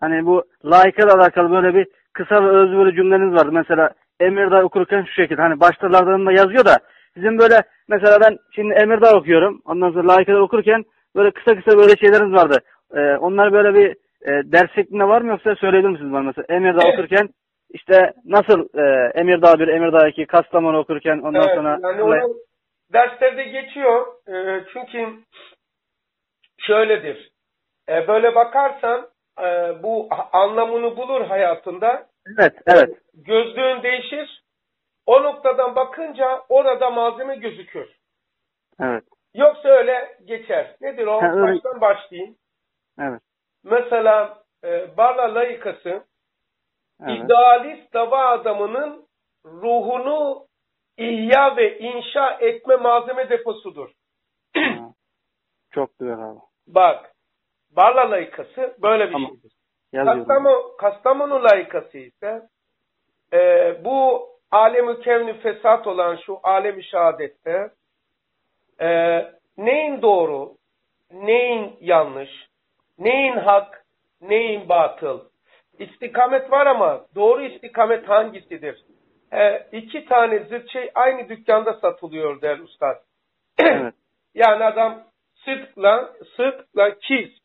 Hani bu layıkla alakalı böyle bir kısa ve öz böyle cümleniz vardı. Mesela Emirdağ okurken şu şekilde hani başlarlarında yazıyor da sizin böyle mesela ben şimdi Emirdağ okuyorum. Ondan sonra layıkla okurken böyle kısa kısa böyle şeyleriniz vardı. Ee, onlar böyle bir e, ders şeklinde var mı yoksa söyleyebilir misiniz bana mesela Emirdağ Evet. okurken işte nasıl e, Emirdağ 1, Emirdağ 2, Kastamonu okurken ondan Evet, sonra yani onu derslerde geçiyor. Ee, çünkü şöyledir. Ee, böyle bakarsan e, bu anlamını bulur hayatında. evet evet Gözlüğün değişir. O noktadan bakınca orada malzeme gözükür. evet Yoksa öyle geçer. Nedir o? Ha, öyle- Baştan başlayayım. evet Mesela e, Barla layıkası evet. idealist dava adamının ruhunu ihya ve inşa etme malzeme deposudur. Ha. Çok güzel abi. Bak, Barla layıkası böyle bir Tamam. şeydir. Yazıyorum. Kastamonu, Kastamonu layıkası ise e, bu alem-i kevni fesat olan şu alem-i şehadette e, neyin doğru, neyin yanlış, neyin hak, neyin batıl. İstikamet var ama doğru istikamet hangisidir? E, iki tane zıt şey aynı dükkanda satılıyor der ustad. Evet. Yani adam sıdkla, sıdkla kiz.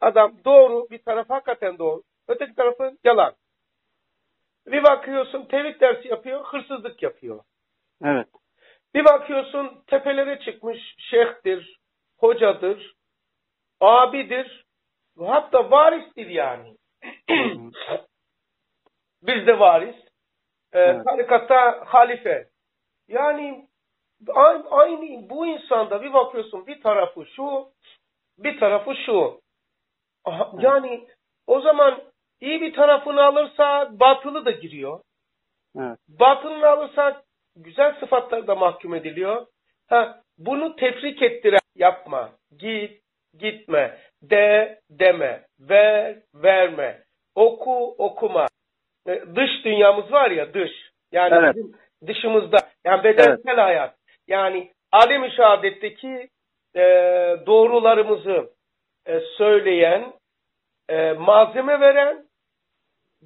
Adam doğru, bir taraf hakikaten doğru. Öteki tarafı yalan. Bir bakıyorsun tevhid dersi yapıyor, hırsızlık yapıyor. Evet. Bir bakıyorsun tepelere çıkmış şeyhtir, hocadır, abidir, hatta varistir yani. Bizde varis, e, Evet. tarikatta halife. Yani aynı, aynı bu insanda bir bakıyorsun bir tarafı şu, bir tarafı şu. Aha, Evet. Yani o zaman iyi bir tarafını alırsa batılı da giriyor. Evet. Batılını alırsak güzel sıfatlar da mahkum ediliyor. Ha, bunu tefrik ettiren yapma. Git, gitme. De, deme. Ver, verme. Oku, okuma. E, Dış dünyamız var ya dış. Yani Evet. bizim dışımızda. Yani bedensel hayat. Yani alem-i şehadetteki e, doğrularımızı e, söyleyen, e, malzeme veren,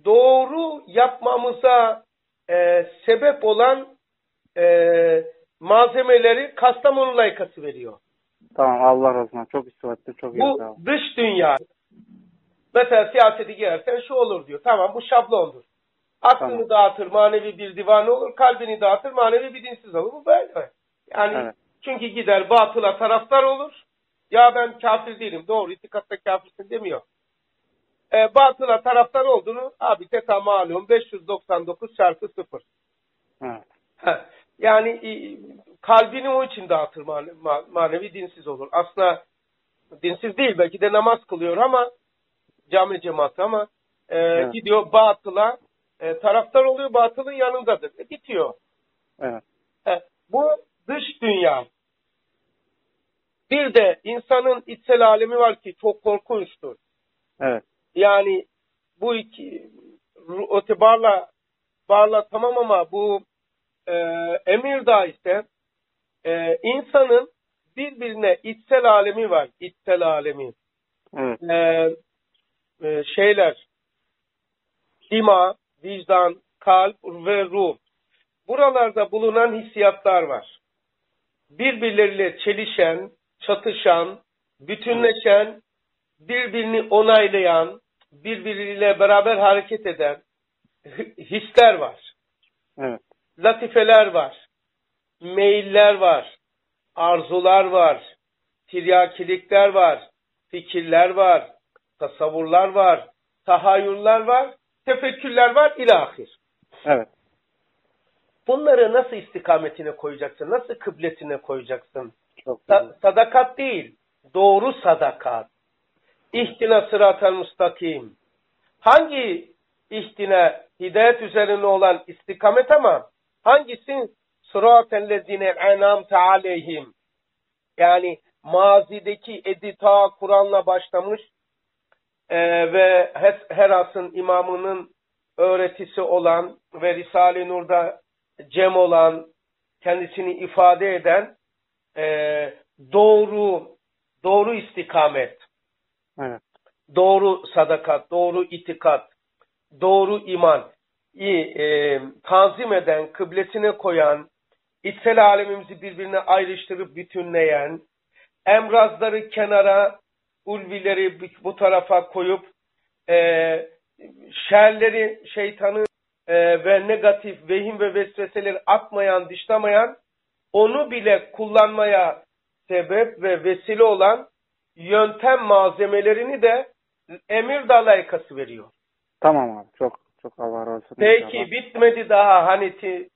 doğru yapmamıza e, sebep olan e, malzemeleri Kastamonu layıkası veriyor. Tamam Allah razı olsun. Çok istifatlı. Çok iyi. Bu ol. dış dünya. Mesela siyasete girersen şu olur diyor. Tamam bu şablondur. Aklını Tamam. dağıtır manevi bir divanı olur. Kalbini dağıtır manevi bir dinsiz olur. Bu böyle. Yani Evet. çünkü gider batıla taraftar olur. Ya ben kafir değilim. Doğru itikatta kafirsin demiyor. E, batıla taraftar olduğunu abi teta malum 599 çarpı 0. Evet. Ha, Yani e, kalbini o için dağıtır mane- ma- manevi dinsiz olur. Aslında dinsiz değil belki de namaz kılıyor ama cami cemaati ama e, Evet. gidiyor batıla e, taraftar oluyor batılın yanındadır. E, bitiyor. Evet. E, bu dış dünya. Bir de insanın içsel alemi var ki çok korkunçtur. Evet. Yani bu iki öte barla barla tamam ama bu e, Emirdağ ise e, insanın birbirine içsel alemi var. içsel alemi. Evet. E, e, şeyler dima, vicdan, kalp ve ruh. Buralarda bulunan hissiyatlar var. Birbirleriyle çelişen, çatışan, bütünleşen, birbirini onaylayan, birbiriyle beraber hareket eden hi- hisler var. Evet. Latifeler var. Meyiller var. Arzular var. Tiryakilikler var. Fikirler var. Tasavvurlar var. Tahayyüller var. Tefekkürler var. ilahir. Evet. Bunları nasıl istikametine koyacaksın? Nasıl kıbletine koyacaksın? Sa- sadakat değil. Doğru sadakat. İhtina sıratel müstakim. Hangi ihtina hidayet üzerine olan istikamet ama hangisi sıratel lezine enamte aleyhim. Yani mazideki edita Kur'an'la başlamış e, ve Heras'ın imamının öğretisi olan ve Risale-i Nur'da cem olan kendisini ifade eden e, doğru doğru istikamet. Evet. doğru sadakat, doğru itikat, doğru iman, e, tanzim eden, kıblesine koyan, içsel alemimizi birbirine ayrıştırıp bütünleyen, emrazları kenara, ulvileri bu tarafa koyup, e, şerleri, şeytanı e, ve negatif vehim ve vesveseleri atmayan, dışlamayan, onu bile kullanmaya sebep ve vesile olan yöntem malzemelerini de emir dalaykası veriyor. Tamam abi. Çok çok Allah razı olsun. Peki inşallah. bitmedi daha hani ti,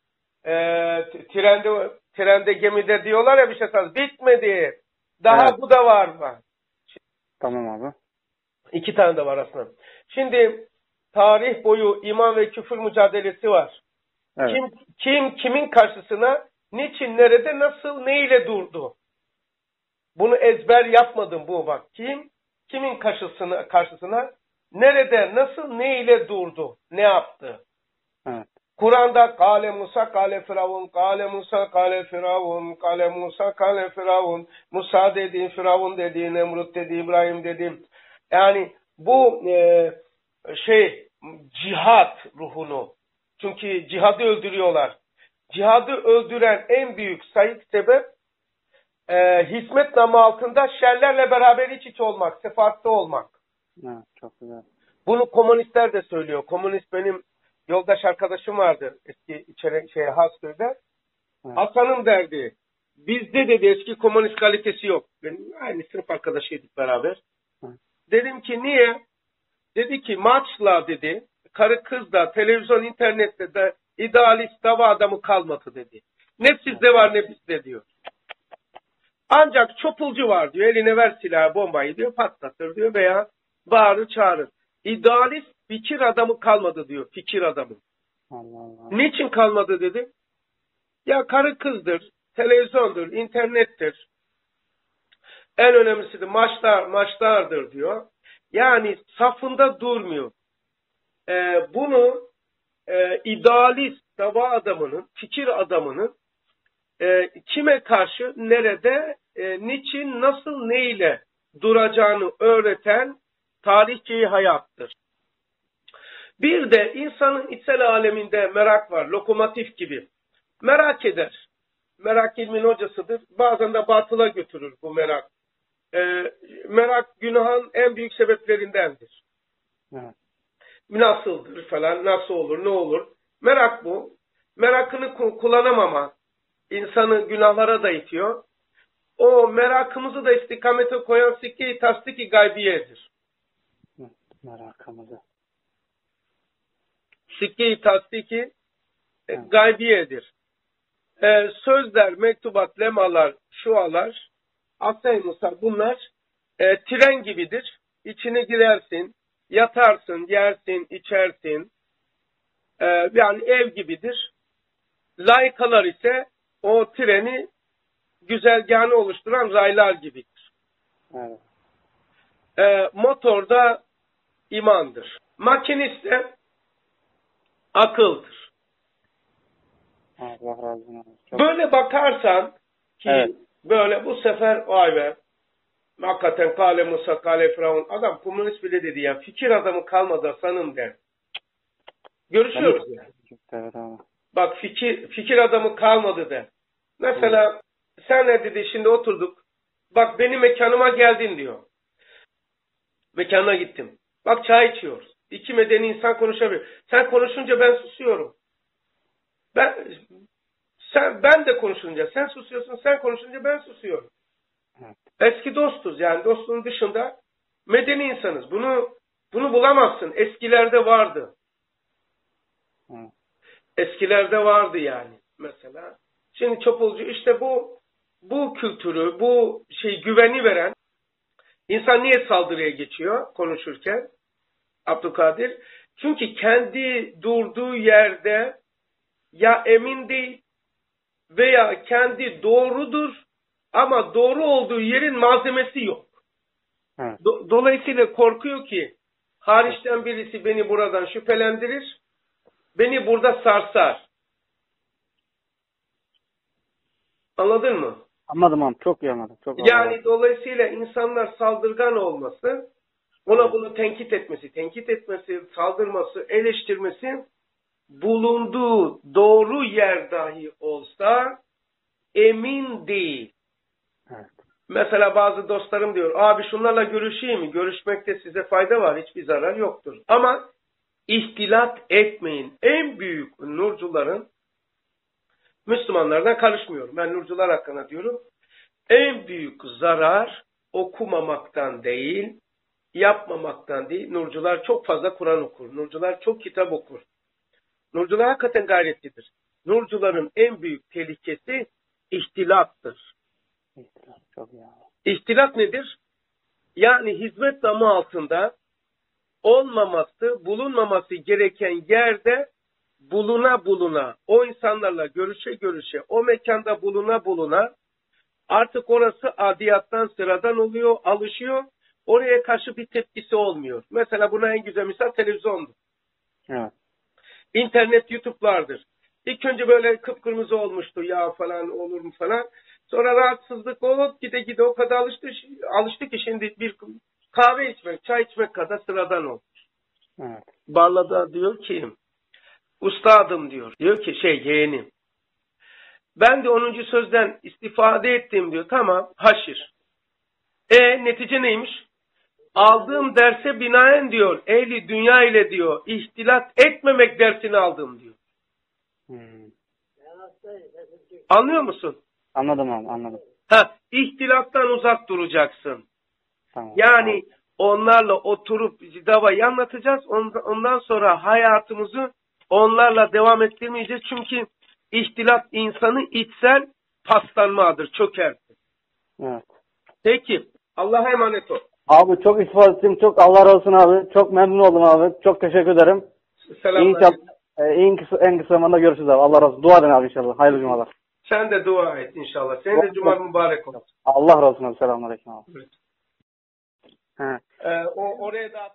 e, trende trende gemide diyorlar ya bir şey sanırım. Bitmedi. Daha Evet. bu da var mı? Tamam abi. İki tane de var aslında. Şimdi tarih boyu iman ve küfür mücadelesi var. Evet. Kim kim kimin karşısına, niçin, nerede, nasıl, ne ile durdu? Bunu ezber yapmadım bu bak. Kim kimin karşısına karşısına, nerede, nasıl, ne ile durdu? Ne yaptı? Evet. Kur'an'da kale Musa kale Firavun, kale Musa kale Firavun, kale Musa kale Firavun, Musa dedi, Firavun dedi, Nemrut dedi, İbrahim dedi. Yani bu e, şey cihat ruhunu. Çünkü cihadı öldürüyorlar. Cihadı öldüren en büyük sayık sebep e, hizmet namı altında şerlerle beraber iç içe olmak, sefahatte olmak. Evet. Çok güzel. Bunu komünistler de söylüyor. Komünist benim yoldaş arkadaşım vardı eski içeri, şey, Hasköy'de. Evet. Hasan'ın derdi. Bizde dedi eski komünist kalitesi yok. Benim aynı sınıf arkadaşıydık beraber. Evet. Dedim ki niye? Dedi ki maçla dedi. Karı kız da televizyon internette de idealist dava adamı kalmadı dedi. Ne sizde var ne bizde diyor. Ancak çopulcu var diyor. Eline ver silahı bombayı diyor patlatır diyor veya bağırır çağırır. İdealist fikir adamı kalmadı diyor. Fikir adamı. Allah Allah. Niçin kalmadı dedi. Ya karı kızdır, televizyondur, internettir. En önemlisi de maçlar, maçlardır diyor. Yani safında durmuyor. Ee, bunu e, idealist dava adamının, fikir adamının e, kime karşı, nerede, e, niçin, nasıl, neyle duracağını öğreten tarihçeyi hayattır. Bir de insanın içsel aleminde merak var, lokomotif gibi. Merak eder. Merak ilmin hocasıdır. Bazen de batıla götürür bu merak. Ee, merak günahın en büyük sebeplerindendir. Evet. Nasıldır falan, nasıl olur, ne olur. Merak bu. Merakını ku- kullanamama insanı günahlara da itiyor. O merakımızı da istikamete koyan sikke-i tasdik-i gaybiyedir. Merakımızı. Sikke-i tasdiki Evet. gaybiyedir. E, sözler, mektubat, lemalar, şualar, asay musar bunlar e, tren gibidir. İçine girersin, yatarsın, yersin, içersin. E, yani ev gibidir. Layıkalar ise o treni güzergahını oluşturan raylar gibidir. Evet. E, motorda imandır. Makinist de akıldır. Allah razı olsun. Çok Böyle bakarsan ki Evet. böyle bu sefer vay be hakikaten kale Musa kale Firavun adam komünist bile dedi ya fikir adamı kalmadı sanım der. Görüşüyoruz yani. evet abi. Bak fikir fikir adamı kalmadı der. Mesela sen ne dedi şimdi oturduk. Bak benim mekanıma geldin diyor. Mekanına gittim. Bak çay içiyoruz. İki medeni insan konuşabilir. Sen konuşunca ben susuyorum. Ben sen ben de konuşunca sen susuyorsun, sen konuşunca ben susuyorum. Eski dostuz yani dostluğun dışında medeni insanız. Bunu bunu bulamazsın. Eskilerde vardı. Eskilerde vardı yani mesela. Şimdi çopulcu işte bu bu kültürü, bu şey güveni veren insan niye saldırıya geçiyor konuşurken? Abdülkadir. Çünkü kendi durduğu yerde ya emin değil veya kendi doğrudur ama doğru olduğu yerin malzemesi yok. Evet. Do- Dolayısıyla korkuyor ki hariçten birisi beni buradan şüphelendirir, beni burada sarsar. Anladın mı? Anladım abi. Çok iyi anladım. Çok razı Yani dolayısıyla insanlar saldırgan olması Ona bunu tenkit etmesi, tenkit etmesi, saldırması, eleştirmesi bulunduğu doğru yer dahi olsa emin değil. Mesela bazı dostlarım diyor, abi şunlarla görüşeyim mi? Görüşmekte size fayda var, hiçbir zarar yoktur. Ama ihtilat etmeyin. En büyük nurcuların, Müslümanlardan karışmıyorum. Ben nurcular hakkında diyorum. En büyük zarar okumamaktan değil, yapmamaktan değil. Nurcular çok fazla Kur'an okur. Nurcular çok kitap okur. Nurcular hakikaten gayretlidir. Nurcuların en büyük tehlikesi ihtilattır. İhtilaf Çok nedir? Yani hizmet namı altında olmaması, bulunmaması gereken yerde buluna buluna, o insanlarla görüşe görüşe, o mekanda buluna buluna artık orası adiyattan sıradan oluyor, alışıyor. Oraya karşı bir tepkisi olmuyor. Mesela buna en güzel misal televizyondur. Evet. İnternet, YouTube'lardır. İlk önce böyle kıpkırmızı olmuştu ya falan olur mu falan. Sonra rahatsızlık olup gide gide o kadar alıştı, alıştı ki şimdi bir kahve içmek, çay içmek kadar sıradan oldu. Evet. Barlada diyor ki ustadım diyor. Diyor ki şey yeğenim. Ben de 10. sözden istifade ettim diyor. Tamam haşir. E netice neymiş? Aldığım derse binaen diyor. Ehli dünya ile diyor. ihtilat etmemek dersini aldım diyor. Hmm. Anlıyor musun? Anladım abi anladım. Ha, ihtilattan uzak duracaksın. Tamam. Yani onlarla oturup davayı anlatacağız. Ondan sonra hayatımızı onlarla devam ettirmeyeceğiz. Çünkü ihtilat insanı içsel paslanmadır, çökertir. Evet. Peki, Allah'a emanet ol. Abi çok istifade ettim. Çok Allah razı olsun abi. Çok memnun oldum abi. Çok teşekkür ederim. Selamlar. İnşallah e, en kısa, en kısa zamanda görüşürüz abi. Allah razı olsun. Dua edin abi inşallah. Hayırlı cumalar. Sen de dua et inşallah. Senin de cuma mübarek olsun. Allah razı olsun abi. Selamünaleyküm abi. He. Ee, o, oraya da